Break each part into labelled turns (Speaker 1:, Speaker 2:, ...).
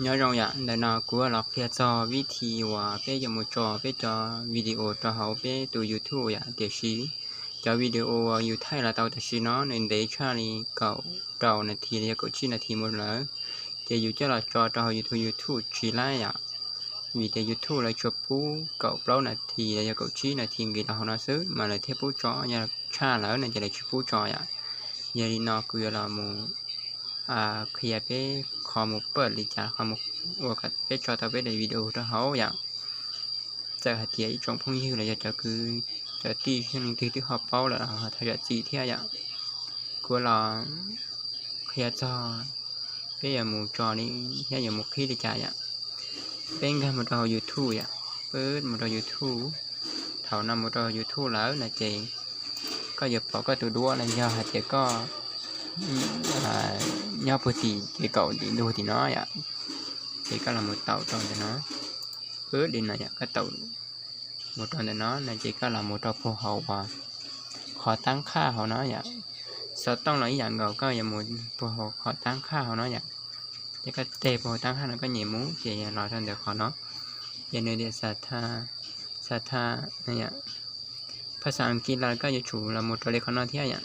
Speaker 1: nhớ rồi ạ để nó của lọc kia cho vi thì và bây giờ một trò bây cho video cho hậu bây từ youtube ạ để xí cho video ờ, yêu thay là tao thật xí nó nên để cho charlie, cậu trầu này thì là cậu chi là thì một lỡ. Để dù cho là cho cho họ youtube youtube chỉ lại ạ. Vì để youtube là chụp bú cậu blog này thì là cậu chi là thì người ta họ nói xứ, mà lại thêm bú cho nhà cha lỡ này chỉ là chụp bú chó ạ. Giờ đi nó cứ là một à khi à bé คลียร์ไปขอมเปิดหรือจะขอหมูว่ากับไปจอตาไปในวิดีโอถ้าเขาอยากจะหาเทียอีกจงพงยืเลยจะคือจะตีช่วงที่ที่เขาเป้าแล้วถ้าจะจีเทียอยากกูรอเคลียจอไปอย่างหมูจอนี้แค่อย่างมูขี้หรือจะอยากเป็นกันหมดเรา YouTube อยากเปิดหมดเรา YouTube เท่านั้นหมดเรา YouTube แล้วนะเจงก็อย่าปอกก็ตัวดัวนะยาหาเจก็ à, nhau bữa thì cái cậu đi đua thì nó ạ thì cái là một tàu tròn cho nó ướt đi này cái tàu một tròn cho nó này chỉ có là một trò phù hậu và khó tăng kha họ nói vậy sợ tông là dạng gầu có là một phù hậu khó tăng kha họ nói vậy chỉ cái tê phù tăng kha nó có nhiều mũ chỉ nói thành được khó nó giờ nơi địa sát tha sát tha này ạ ภาษาอังกฤษเราก็จะถูเราหมดตัวเลขเขานอที่อะ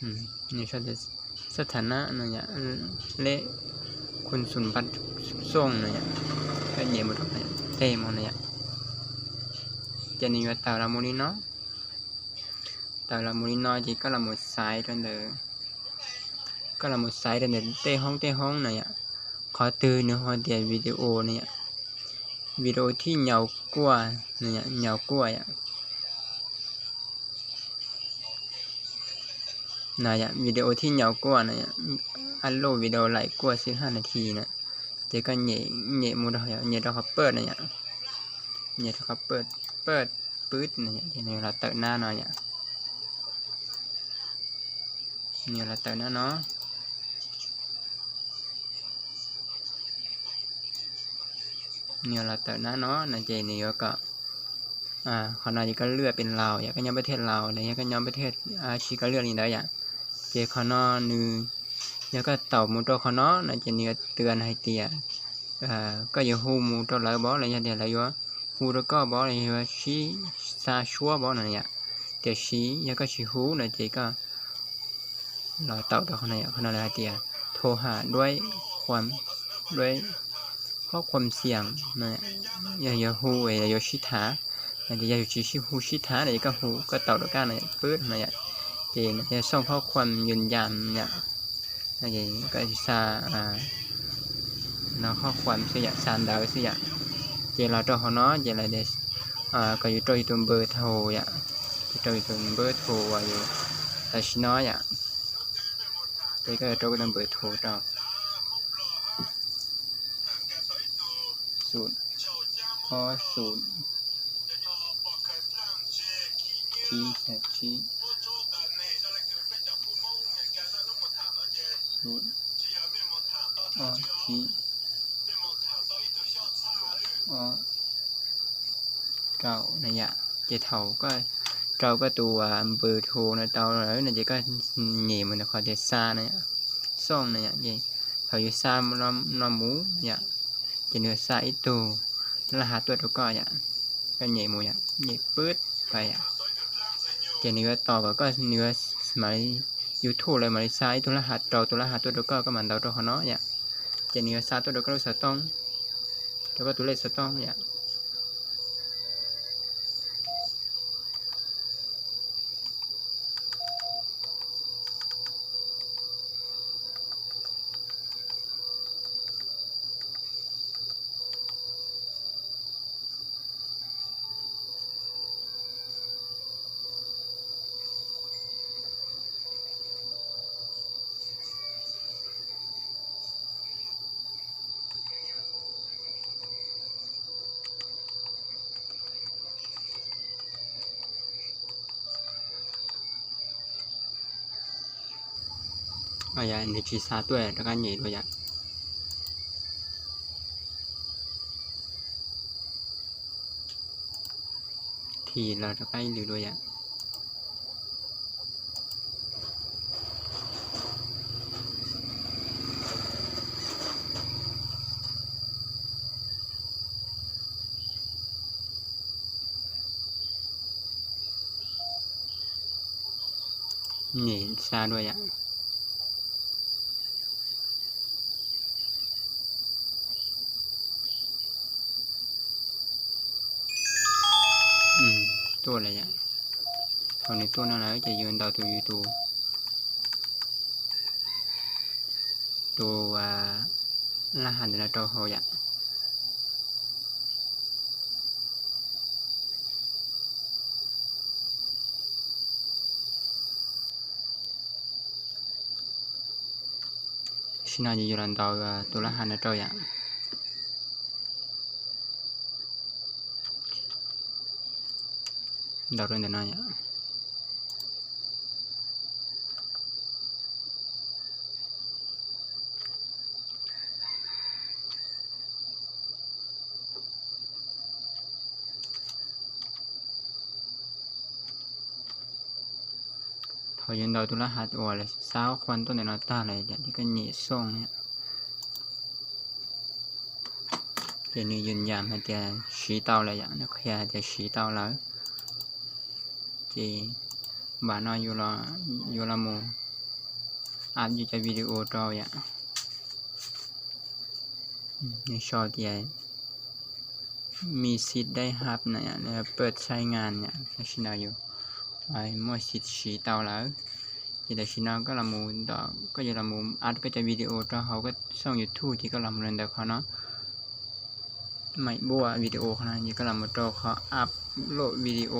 Speaker 1: อืมนี่ก็จะ สถานะนะเนี่ยเละคุณสุนบัตส่งนะเนี่ยก็เหยียบหมดเลยเต็มเนี่ยจะนี่ว่าตาละมูลิเนาะตาละมูลิเนาะจีก็ละหมดสายกันเลยก็ละหมดสายกันเลยเต้ห้องเต้ห้องเนี่ยขอตื่นเนื้อหอเดียวิดีโอเนี่ยวิดีโอที่เหงากว่าเนี่ยเหงากว่าอะ นะยะวิดีโอที่ยาวกว่านะยะอันโลวิดีโอไหลกว่าสิบห้านาทีนะเจก็เหน่เหน่มูดเหยเหน่เราเขาเปิดนะยะเหน่เราเขาเปิดเปิดปื๊ดนะยะทีนี้เราเติมหน้าหน่อยยะเนี่ยเราเติมหน้าเนาะเนี่ยเราเติมหน้าเนาะนะเจนี่ก็อ่าขณะนี้ก็เลือดเป็นลาวอย่างก็ย้อมประเทศลาวอะไรเงี้ยก็ย้อมประเทศอาชีก็เลือดนี่ได้อย่าง เจคอนอนือแล้วก็เต่ามูโตคอนอนะจะเนื้อเตือนให้เตียอ่าก็อย่าหูมูโตแล้วบออะไรอย่างเดียวอะไรวะหูแล้วก็บอกอะไรว่าชีซาชัวบออะไรอย่างเดียวชีแล้วก็ชีหูนะเจก็เราเต่าตัวคนไหนคนนั้นอะไรเตียโทรหาด้วยความด้วยข้อความเสี่ยงนะอย่าอย่าหูอย่าอย่าชิถา này thì giờ chỉ sử hú sĩ thá này các hú các tàu đó ca này bớt này ạ thì nó xong ข้อความยืนยันเนี่ยอะไรก็ซาอ่า nó ข้อความสิยะซานดาวสิยะเจเราตัวเขาเนาะเจอะไรเดสอ่าก็อยู่ตั รุอาทิอาเรานะยะเจเถาก็เราก็ตัวเบอร์โทรนะเตาแล้วนี่จก็เหนี่ยมันนะคอเดซ่านะยะซ่องนะยนี่เขาอยู่ซ่ามนอมนอมูยะเจเนื้อซ่าอีตัวรหัสตัวทุกก็ยะก็เหนี่ยมูยะเหนี่ยปื๊ดไปยะเจเนื้อต่อก็เนื้อสมัย ยูทูบเลยมาซ้ายตัวรหัสเราตัวรหัสตัวเดียวก็ก็มัน 啊呀，你去杀对，这个你多呀。thì là các anh lưu đôi ạ nhìn xa đôi ạ มตัวอะไรอะตอนนี้ตัวนั้นแหละจะยืนดาวตัวยูทูตัวรหัสนะตัวเขาอะ Sina ji yuran tau tu lah hana tau ya. Tau rin na ya. Thôi hiện đầu tôi là hạt ủa là sao khoan tôi này nó ta này dạng cái nhị song này thì như dừng giảm hay thì xí tàu là dạng nó khe thì xí tàu là จีบานอยู่ละอยู่ละมูอัพยูจะวิดีโอตอวอย่างนี่ชอตใหญ่มีสิทธิ์ได้ฮับเนี่ยเปิดใช้งานเนี่ยชินาอยู่ไอ้มั่วสิทธิ์ชีเตาแล้วยีแต่ชินาก็ละมูดอกก็อยู่ละมูอัดก็จะวิดีโอตอเขาก็ส่องยูทูบที่ก็ลำเรียนแต่เขาเนาะไม่บัววิดีโอขนาดนี้ก็ลำมูตเขาอัพโหลดวิดีโอ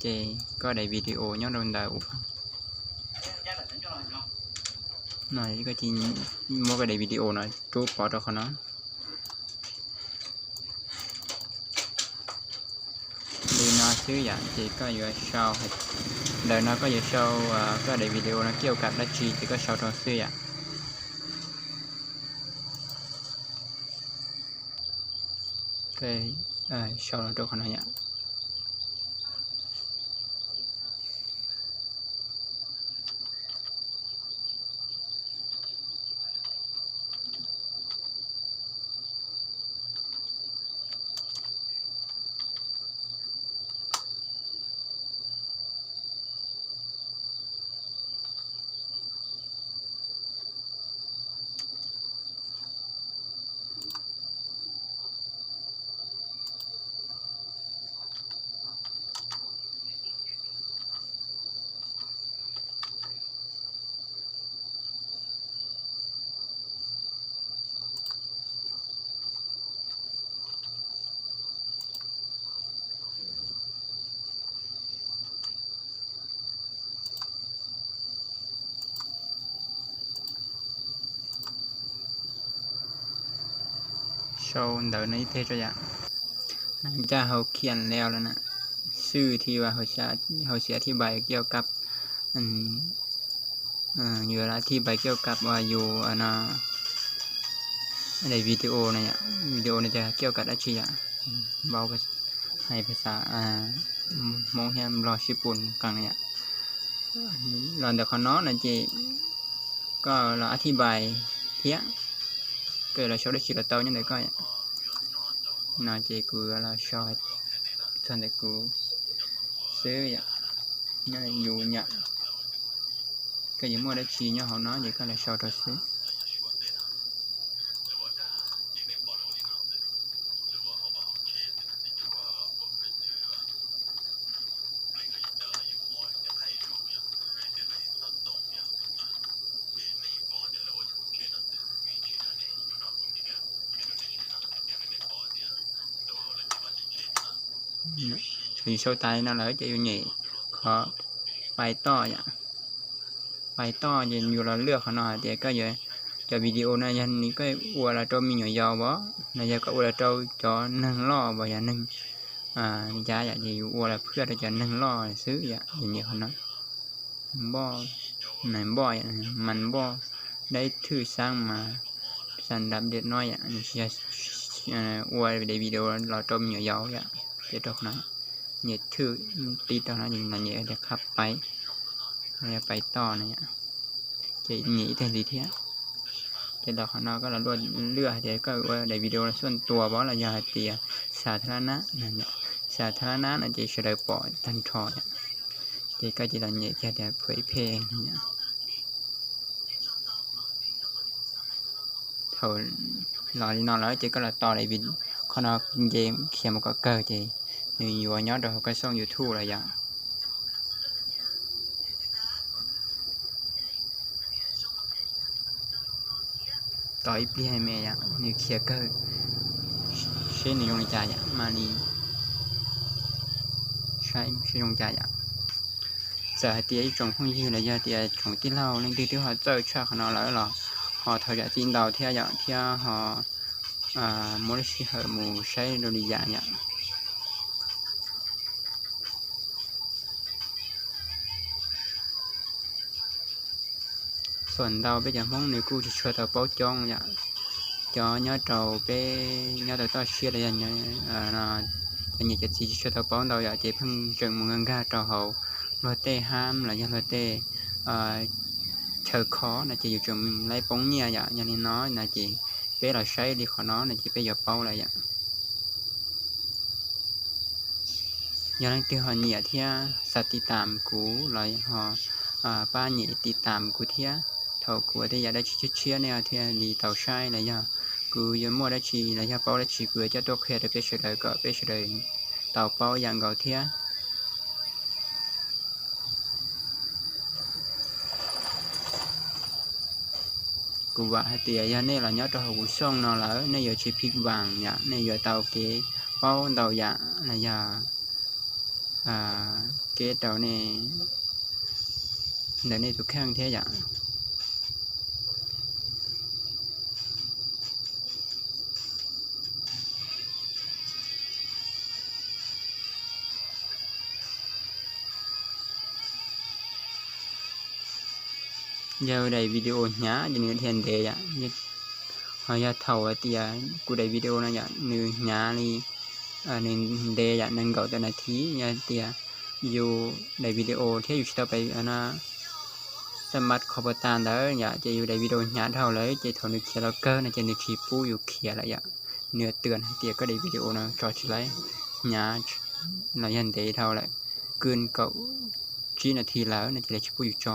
Speaker 1: chị có đầy video nhớ đâu đầu này cái chi mua cái đầy video này chụp bỏ cho họ nó? Đi nó chứ dạng thì có vừa sau đời nó có vừa sau có để video nó kêu cặp đã chi thì có sau trong xưa dạng ok à, sau đó đâu còn này dạng เดี๋ยวในเทตัวอย่างจะเขาเขียนแล้วแล้วนะชื่อที่ว่าเขาจะเขาเสียอธิบเกี่ยวกับอืมเอ่ออยู่ละที่ใบเกี่ยวกับว่าอยู่อันนะในวิดีโอเนี่ยวิดีโอเนี่ยจะเกี่ยวกับอาชีพเบาก็ให้ภาษาอ่ามองเห็นรอชิปุ่นกลางเนี่ยรอนเดี๋ยวเขาเนาะนะจีก็เราอธิบายเทีย cái là sau đấy chỉ là tao như này coi nào chỉ cứ là so thân để cứ xứ vậy như là dù nhận cái gì mua đã chỉ nhau họ nói vậy? Coi là so cho xứ thì sâu tay nó lỡ cho yêu nhị khó bài to vậy bài to thì nhiều là lừa họ nói thì có vậy cho video này nhân ní cái ua là cho mình nhỏ giàu bó này giờ có ua là cho cho nâng lo và giờ nâng à giá vậy thì ua là phước để cho nâng lo xứ vậy thì nhiều họ nói bo này bo vậy mình bo đấy thư sang mà sản đạp điện nói vậy thì ua để video là cho mình nhỏ giàu vậy để cho nó เนี่ยถือตีตอนนั้นอย่างนั้นเนี่ยจะขับไปเนี่ยไปต่อเนี่ยจะหนีแต่ทีเทียจะดอกข้างนอกก็เราลวดเลือดเดี๋ยวก็ว่าในวิดีโอส่วนตัวบอกเราอย่าเตียสาธารณะนั่นเนี่ยสาธารณะนะจะเฉลยปอดทันทอเนี่ยจะก็จะดันเนี่ยจะได้เผยเพลงเนี่ยเท่าเจ๊ก็เรา đi nói nói chỉ có là to lại vì con นี่อยู่ย้อนดอกก็ส่งยูทูบอะไรอย่างต่อยเปีให้แม่ยอย่างนี่เคลียร์ก็ใช้ในยงจ่ายอยมาดีใช้ใช้ยงจ่ายอย่างจะเตี้ยจงพุ่งยี่ระยะเตี้ยจงที่เราเล่นที่ที่เขาเจอชอาขนาดแล้วหรอเขาถอยจากจีนดาวเที่ยอย่างเที่ยเขาอ่ามูลนิธิเขาหมูใช้ดุริยางอย่าง phần đầu bây giờ mong này cô chỉ cho nhớ trầu bé, nhớ tao tao chia là nhớ à, là nhớ chỉ chỉ cho tao bao đầu giờ chỉ phân chừng một ngân ga trầu hậu rồi tê ham là do rồi tê chờ khó là chỉ dùng mình lấy bóng nhẹ dạ nhà nên nói là chỉ bé là say đi khỏi nó là chỉ bé giờ bao là dạ giờ đang tiêu họ nhẹ thia sát tì tạm cú lại họ à ba nhẹ tì tạm cú thia thầu của thì giờ đã chia chia này, thì đi tàu sai này nha cứ giờ mua đã chỉ là nhà bao đã chỉ cứ cho tôi khe được cái sự đời cỡ cái sự đời tàu bao dạng gọi thia cụ vợ hai tìa ra này là nhớ cho hồ sông nó lỡ nên giờ chỉ phít vàng nhá nên giờ tàu kế bao tàu dạng là giờ à kế tàu này, để này tôi khang thế dạng ยาวได้วิดีโ giờ đây video nhá cho nên thiên thế dạ họ giờ thầu thì cụ đây video nó dạ như nhá đi nên đề dạ nên gọi tên là thí nha thì dù đây video thế dù chúng ta phải nó สมัติขอบตานแล้วอย่าจะอยู่ในวิดีโอหยาเท่าเลยจะถอนึกเขียนล็อกเกอร์นะจะนึกขีปู้อยู่เขียนละไรอย่าเนื้อเตือนเตียก็ได้วิดีโอนะจอดไลหยาเรายันเดียเท่าเลยเกินเก่าชี้นาทีแล้วนะจะได้ชิปู้อยู่จอ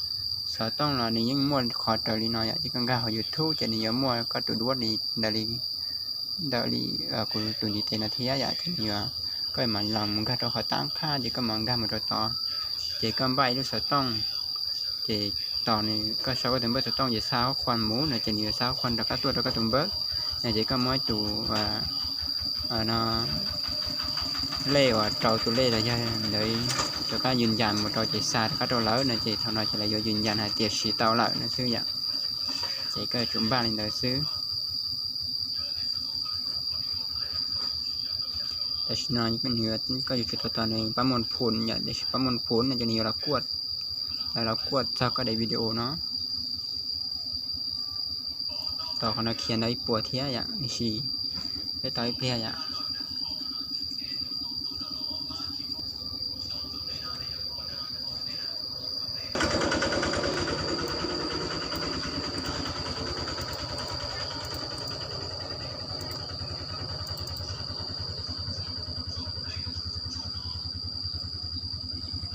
Speaker 1: ที่ย sợ tông là nếu những mua khó trở đi nói chỉ cần ga họ youtube chỉ nếu mua có tụ đuốt đi đại đại ở của tụ gì tên là thế ya chỉ nhiều có mà lòng muốn ga cho họ tăng kha chỉ có mong ga một rồi to chỉ cần bay lúc sợ tông chỉ tỏ này có sao có thể bớt sợ tông chỉ sao khoan mũ này chỉ nhiều sao khoan được các tuổi được các tụng bớt này chỉ có mỗi tụ và nó lê và trâu tụ lê là cho đấy cho các ยืนยัน một trò chỉ xa các trò lớn này chỉ thằng nào chỉ là do ยืนยัน hay tiệt sĩ tao lại nó xứ vậy chỉ có chúng ba lên đời xứ แต่ชนะเป็นเนื้อก็อยู่จุดตอนนี้ประมวลผลเนี่ยเดี๋ยวประมวลผลเนี่ยจะนี่เรากวดแล้วเรากวดสักก็ได้วิดีโอเนาะต่อคนเราเขียนได้ปวดเทียอย่างนี่ชีได้ต่อยเพียอย่าง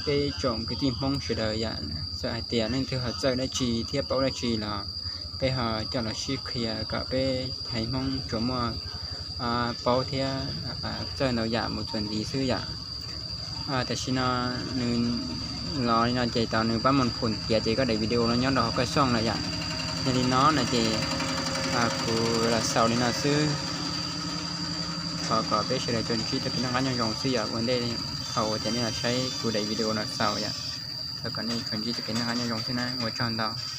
Speaker 1: cái trộm cái tim mong sự đời dạ sợ hại tiền nên thứ họ chơi đã trì thiết bảo đã trì là cái họ cho là ship kia cả cái thầy mong trộm mà à bảo thì à chơi nào dạ một tuần đi xưa dạ à แต่ชินะนึงรอนี่นะเจตอนนึงป้ามันผลเกียเจก็ได้วิดีโอแล้วย้อนดอกก็ช่องละ อย่างอย่างนี้น้องนะเจอ่ากูละเสาร์นี่น